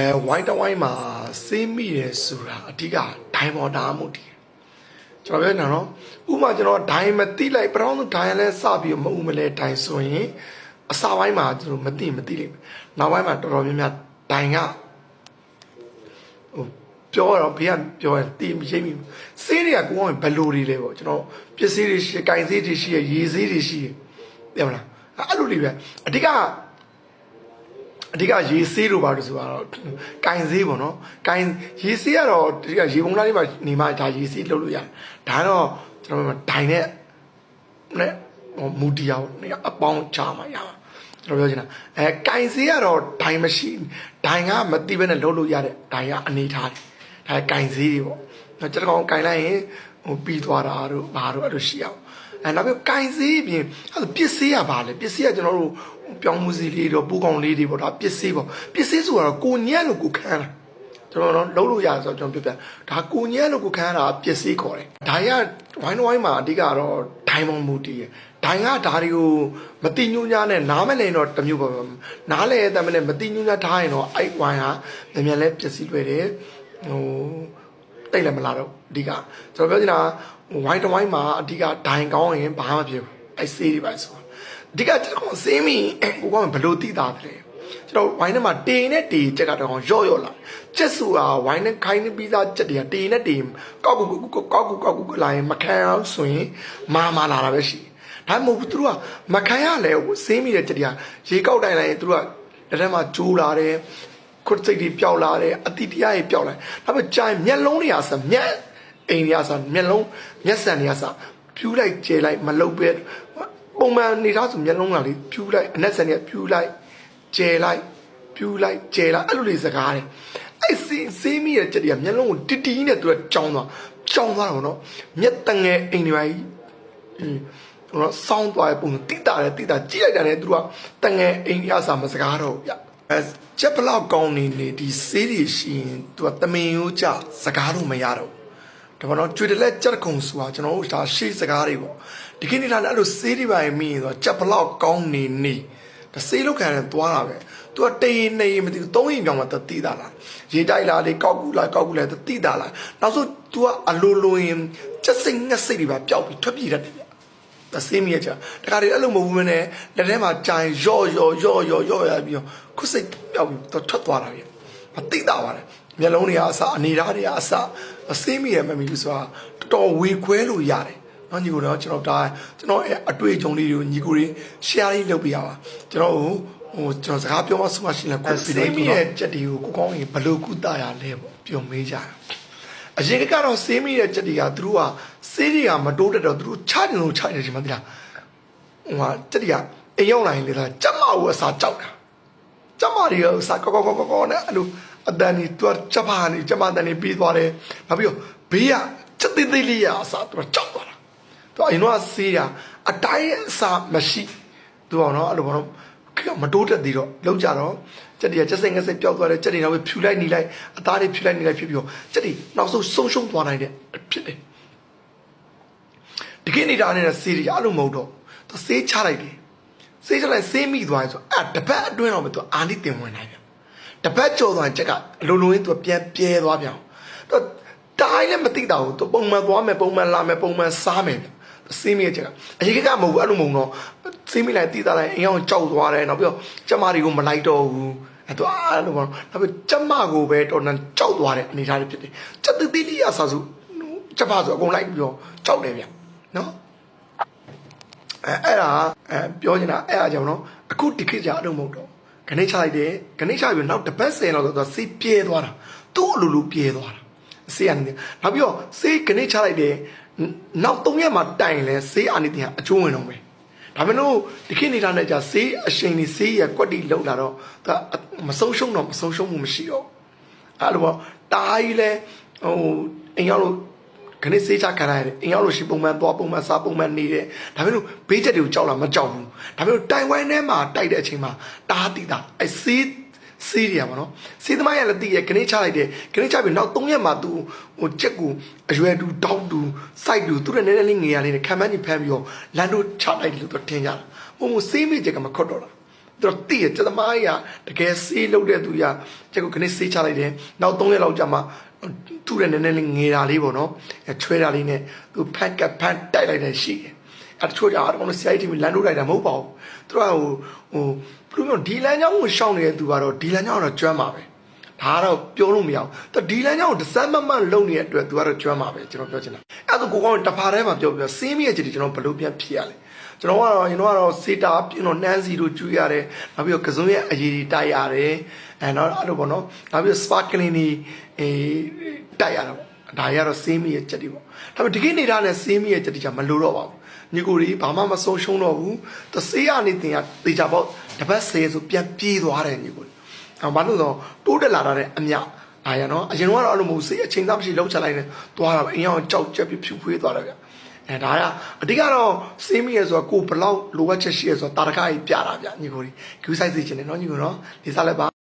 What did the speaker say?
အဲဝိုင်းတဝိုင်းမှာစေးမိတယ်ဆိုတာအဓိကဒိုင်ပေါ်တာမှုတည်ကျွန်တော်ပြောနေတာနော်ဥပမာကျွန်တော်ဒိုင်မတိလိုက်ပရောင်းဒိုင်လည်းစပြီးမဥမလဲဒိုင်ဆိုရင်အစာပိုင်းမှာကျွန်တော်မသိမသိလိမ့်မယ်နောက်ပိုင်းမှာတော်တော်များများဒိုင်ကဟိုပြောတော့ဘေးကပြောရင်တီးရိပ်မိစေးတွေကကိုယ်ကဘယ်လိုတွေလဲပေါ့ကျွန်တော်ပစ္စည်းတွေရှိကင်စေးတွေရှိရရေစေးတွေရှိရပြန်မလားအဲ့လိုတွေပဲအဓိက အဓိကရေဆေးလိုပါလို့ဆိုတော့ကင်ဆေးပေါ့နော်ကင်ရေဆေးကတော့အဓိကရေပုံးသားလေးပါနေမှဒါရေဆေးလုပ်လို့ရတယ်ဒါတော့ကျွန်တော်ဒိုင်နဲ့နဲ့မူတီယာနေအပေါင်းချမှာရမှာကျွန်တော်ပြောချင်တာအဲကင်ဆေးကတော့ဒိုင်မရှိဒိုင်ကမတိဘဲနဲ့လုပ်လို့ရတဲ့ဒိုင်ကအနေထားတယ်ဒါကင်ဆေးတွေပေါ့ကျွန်တော်ကောင်ကင်လိုက်ရင်ဟိုပြီးသွားတာတို့ဘာတို့အဲ့လိုရှိအောင် အဲနောက်ပြီးကင်စေးပြင်အဲ့ပစ္စည်းကဘာလဲပစ္စည်းကကျွန်တော်တို့ပြောင်းမှုစီလေးတော့ပူကောင်လေးတွေပေါ့ဒါပစ္စည်းပေါ့ပစ္စည်းဆိုတော့ကိုညက်လို့ကိုခန်းတာကျွန်တော်တို့လုံးလို့ရဆိုတော့ကျွန်တော်ပြပြဒါကိုညက်လို့ကိုခန်းတာပစ္စည်းခေါ်တယ်ဒါရဝိုင်းဝိုင်းမှာအဓိကတော့ဒိုင်မွန်မူတီးရဒိုင်ကဒါတွေကိုမတိညူညာနဲ့နားမလည်တော့တမျိုးပေါ့နားလဲတဲ့မနဲ့မတိညူညာထားရင်တော့အဲ့ဝိုင်းဟာမြန်မြန်လဲပစ္စည်းလွယ်တယ်ဟိုတိတ်လည်းမလာတော့အဓိကကျွန်တော်ပြောချင်တာ ဝိုင်းတဝိုင်းမှာအဓိကဒိုင်ကောင်းရင်ဘာမှမဖြစ်ဘူးအဲ့စေးတွေပါဆိုအဓိကကျွန်တော်စင်းမီကိုကဘယ်လိုသိတာလဲကျွန်တော်ဝိုင်းထဲမှာတေနဲ့တေချက်ကတော့ရော့ရော့လာချက်ဆိုတာဝိုင်းနဲ့ခိုင်းနေပြီးသားချက်တွေကတေနဲ့တေကောက်ကူကောက်ကူကောက်ကူလာရင်မခံအောင်ဆိုရင်မာမာလာတာပဲရှိဒါမှမဟုတ်သူတို့ကမခံရလဲစင်းမိတဲ့ချက်တွေကရေကောက်တိုင်လိုက်ရင်သူတို့ကလက်ထဲမှာကျိုးလာတယ်ခုတ်စိတ်တွေပျောက်လာတယ်အတိတရားတွေပျောက်လာဒါပေမဲ့ကြိုင်မျက်လုံးတွေအစမျက် အိမ်တွေအစမျက်လုံးမျက်စံတွေအစဖြူးလိုက်ကျဲလိုက်မလုတ်ပဲပုံမှန်နေသားဆိုမျက်လုံးကလေဖြူးလိုက်အနက်စံတွေကဖြူးလိုက်ကျဲလိုက်ဖြူးလိုက်ကျဲလိုက်အဲ့လိုလေးစကားတယ်အဲ့စီစေးမိရဲ့ချက်တွေကမျက်လုံးကိုတီတီနဲ့သူကကြောင်းသွားကြောင်းသွားတော့နော်မျက်တငယ်အိမ်တွေပါကြီးတော့စောင်းသွားတဲ့ပုံတိတာတယ်တိတာကြည့်လိုက်တာနဲ့သူကတငယ်အိမ်ရစာမစကားတော့ဗျအဲချက်ဘလောက်ကောင်းနေနေဒီစေးတွေရှိရင်သူကတမင်ရိုးကြစကားတော့မရတော့ ဒါပေမဲ့ကျွေတလက်ကြက်ခုံဆိုတာကျွန်တော်တို့ဒါရှေ့စကားတွေပေါ့ဒီကိနေတာလည်းအဲ့လိုစေးတွေပါရင်မိရင်ဆိုတော့ချက်ဘလောက်ကောင်းနေနေဒါစေးလောက်ခံရသွားတာပဲသူကတေးနေမသိဘူးသုံးရင်ပြောင်းမှတတိတာလားရေတိုက်လာလေကောက်ကူလာကောက်ကူလာတတိတာလားနောက်ဆုံး तू ကအလိုလိုရင်ချက်စိတ်ငက်စိတ်တွေပါပျောက်ပြီးထွက်ပြေးတတ်တယ်ဗျတဆေးမရချာတခါတည်းအဲ့လိုမဟုတ်ဘူးမနဲ့လက်ထဲမှာကြိုင်ရော့ရော့ရော့ရော့ရော့ရပြီးတော့ခုစိတ်ပျောက်ပြီးတော့ထွက်သွားတာဗျ မသိတာပါလေမျက်လုံးတွေကအစအနေဓာတ်တွေကအစအဆေးမိရမမီဘူးဆိုတာတော်တော်ဝေခွဲလို့ရတယ်နော်ညီကိုတော့ကျွန်တော်ဒါကျွန်တော်အတွေ့အကြုံလေးတွေကိုညီကိုတွေ share လေးလုပ်ပြရပါကျွန်တော်ဟိုကျွန်တော်စကားပြောမှဆိုမှရှိလဲကိုယ်စိတ်မိရဲ့ချက်တွေကိုကိုကောင်းရင်ဘယ်လိုကုသရလဲပေါ့ပြောမေးကြတယ်အရင်ကတော့စေးမိတဲ့ချက်တွေကသူတို့ကစေးတွေကမတိုးတက်တော့သူတို့ချတယ်လို့ချတယ်ဒီမှာတိလားဟိုဟာချက်တွေကအိမ်ရောက်လာရင်လေလားကြက်မကိုအစာကြောက်တာ ကြက်မတွေကအစာကောကောကောကောနဲ့အဲ့လိုအတန်ကြီးသူကချက်ပါနေချက်မတန်နေပြီးသွားတယ်နောက်ပြီးတော့ဘေးကချက်သေးသေးလေးရအစာသူကကြောက်သွားတာသူအရင်တော့စေးတာအတိုင်းအစာမရှိသူကနော်အဲ့လိုဘောနော်မတိုးတက်သေးတော့လောက်ကြတော့ကြက်တွေကကြက်စိတ်ငက်စိတ်ပျောက်သွားတယ်ကြက်တွေနောက်ဖြူလိုက်နေလိုက်အသားတွေဖြူလိုက်နေလိုက်ဖြစ်ပြီးတော့ကြက်တွေနောက်ဆုံးဆုံးရှုံးသွားနိုင်တဲ့ဖြစ်တယ်ဒီကိနေတာနဲ့စေးတွေအဲ့လိုမဟုတ်တော့သူစေးချလိုက်တယ် စေးချလိုက်စေးမိသွားရင်ဆိုအဲ့တပတ်အတွင်းတော့မသူအာနိတင်ဝင်နိုင်ပြန်တပတ်ကြော်သွားရင်ကြက်ကအလိုလိုရင်းသူပြန်ပြဲသွားပြန်တော့တိုင်းလည်းမသိတာဘူးသူပုံမှန်သွားမယ်ပုံမှန်လာမယ်ပုံမှန်စားမယ်စေးမိရဲ့ချက်ကအရင်ကမဟုတ်ဘူးအဲ့လိုမဟုတ်တော့စေးမိလိုက်တိတာလိုက်အရင်ကကြောက်သွားတယ်နောက်ပြီးတော့ကျမတွေကိုမလိုက်တော့ဘူးအဲ့တော့အဲ့လိုပေါ့နောက်ပြီးကျမကိုပဲတော်တော်ကြောက်သွားတဲ့အနေအထားတွေဖြစ်တယ်ချက်တိတိလေးရဆာစုချက်ပါဆိုအကုန်လိုက်ပြီးတော့ကြောက်တယ်ဗျနော် အဲအဲ့ဒါအဲပြောနေတာအဲ့အားကြောင့်နော်အခုဒီခေတ်ကြအတော့မဟုတ်တော့ခဏချလိုက်တယ်ခဏချပြီးနောက်တစ်ပတ်ဆယ်လောက်ဆိုတော့စေးပြဲသွားတာသူ့အလိုလိုပြဲသွားတာစေးရနေနောက်ပြီးတော့စေးခဏချလိုက်တယ်နောက်၃ရက်မှတိုင်လဲစေးအာနိတင်ကအကျိုးဝင်တော့မယ်ဒါပေမဲ့လို့ဒီခေတ်နေတာနဲ့じゃစေးအချိန်ကြီးစေးရကွက်တီလောက်လာတော့ဒါမဆုံးရှုံးတော့မဆုံးရှုံးမှုမရှိတော့အဲ့လိုပေါ့တားကြီးလဲဟိုအိမ်ရောက်လို့ ခဏစေးချခံရတယ်အိမ်ရောက်လို့ရှိပုံမှန်သွားပုံမှန်စားပုံမှန်နေတယ်ဒါပေမဲ့လို့ဘေးချက်တွေကိုကြောက်လာမကြောက်ဘူးဒါပေမဲ့တိုင်ဝမ်ထဲမှာတိုက်တဲ့အချိန်မှာတားတိတာအဲစေးစေးတယ်ပါနော်စေးသမားရလည်းတည်ရခဏချလိုက်တယ်ခဏချပြီးနောက်၃ရက်မှ तू ဟိုချက်ကူအရွယ်တူတောက်တူစိုက်တူသူတဲ့နည်းနည်းလေးငေရလေးနဲ့ခံမန်းကြီးဖမ်းပြီးတော့လန်တို့ချလိုက်တယ်လို့သူထင်ကြတာဟိုဟိုစေးမိချက်ကမခွတ်တော့တာသူတို့တည့်ရကျသမားကြီးကတကယ်ဆေးလုပ်တဲ့သူကြီးကကျက်ကိုခဏဆေးချလိုက်တယ်နောက်3ရက်လောက်ကြာမှ သူ့ရဲ့နည်းနည်းလေးငေတာလေးပေါ့နော်အဲချွဲတာလေးနဲ့သူဖန်ကဖန်တိုက်လိုက်တယ်ရှိတယ်အဲတချို့ကြတော့ဆရာကြီးတီလမ်းထုတ်လိုက်တာမဟုတ်ပါဘူးသူကဟိုဟိုဘယ်လိုမျိုးဒီလမ်းကြောင်းကိုရှောင်းနေတဲ့သူကတော့ဒီလမ်းကြောင်းကတော့ကျွမ်းပါပဲဒါကတော့ပြောလို့မရဘူးသူဒီလမ်းကြောင်းကိုတစ်စမ်းမမှန်လုံနေတဲ့အတွက်သူကတော့ကျွမ်းပါပဲကျွန်တော်ပြောချင်တာအဲဒါကိုကောင်းတဖာထဲမှာပြောပြစင်းမိရဲ့ကြည့်ကျွန်တော်ဘယ်လိုပြန်ဖြေရလဲ ကျွန်တော်ကတော့ကျွန်တော်ကတော့စေတာပြင်တော့နှမ်းစီတို့ကျွေးရတယ်နောက်ပြီးတော့ကစုံရဲ့အရေးတွေတိုက်ရတယ်အဲတော့အဲ့လိုပေါ့နော်နောက်ပြီးတော့ sparkling တွေအေးတိုက်ရတာပေါ့ဒါရတော့စေးမိရဲ့ချက်တွေပေါ့ဒါပေမဲ့ဒီကိနေတာနဲ့စေးမိရဲ့ချက်တွေじゃမလိုတော့ပါဘူးညီကိုကြီးဘာမှမဆုံးရှုံးတော့ဘူးသစေးရနေတင်ရတေချာပေါ့တပတ်ဆယ်ဆိုပြန်ပြေးသွားတယ်ညီကိုအဲဘာလို့လဲဆိုတော့တိုးတက်လာတဲ့အမြအာရနော်အရင်ကတော့အဲ့လိုမဟုတ်စေးအချိန်သားမရှိလောက်ချလိုက်တယ်သွားတာပဲအင်းအောင်ကြောက်ကြက်ပြီးဖြူဖွေးသွားတယ်ဗျ အဲဒါကအဓိကတော့စေးမိရဲဆိုတော့ကိုဘလောက်လိုအပ်ချက်ရှိရဲဆိုတော့တာရခကြီးပြတာဗျညီကိုကြီး queue size စီချင်တယ်နော်ညီကိုနော်ဒီစားလည်းပါ